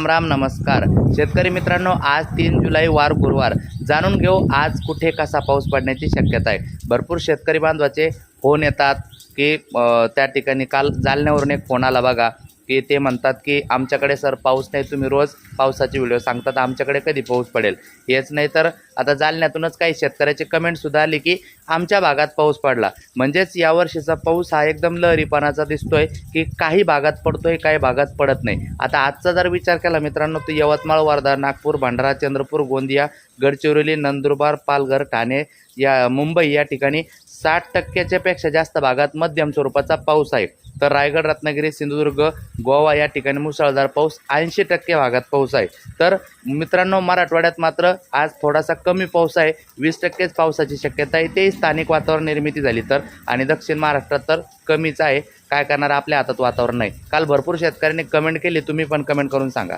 राम राम नमस्कार. शेतकरी मित्रांनो आज तीन जुलै वार गुरुवार. जाणून घेऊ आज कुठे कसा पाऊस पडण्याची शक्यता आहे. भरपूर शेतकरी बांधवाचे फोन येतात की त्या ठिकाणी काल जालन्यावरून एक फोन आला बघा. की ते म्हणतात की आमच्याकडे सर पाऊस नाही तुम्ही रोज पावसाचे व्हिडिओ सांगतात आमच्याकडे कधी पाऊस पडेल? हेच नाही तर आता जालन्यातूनच काही शेतकऱ्याची कमेंटसुद्धा आली की आमच्या भागात पाऊस पडला. म्हणजेच यावर्षीचा पाऊस हा एकदम लहरीपणाचा दिसतोय की काही भागात पडतोय काही भागात पडत नाही. आता आजचा जर विचार केला मित्रांनो तर यवतमाळ वर्धा नागपूर भंडारा चंद्रपूर गोंदिया गडचिरोली नंदुरबार पालघर ठाणे या मुंबई या ठिकाणी साठ टक्क्याच्या पेक्षा जास्त भागात मध्यम स्वरूपाचा पाऊस आहे. तर रायगड रत्नागिरी सिंधुदुर्ग गोवा या ठिकाणी मुसळधार पाऊस ऐंशी टक्के भागात पाऊस आहे. तर मित्रांनो मराठवाड्यात मात्र आज थोडासा कमी पाऊस आहे. वीस टक्केच पावसाची शक्यता आहे. तेही स्थानिक वातावरण निर्मिती झाली तर आणि दक्षिण महाराष्ट्रात तर कमीच आहे. काय करणार आपल्या हातात वातावरण नाही. काल भरपूर शेतकऱ्यांनी कमेंट केली. तुम्ही पण कमेंट करून सांगा.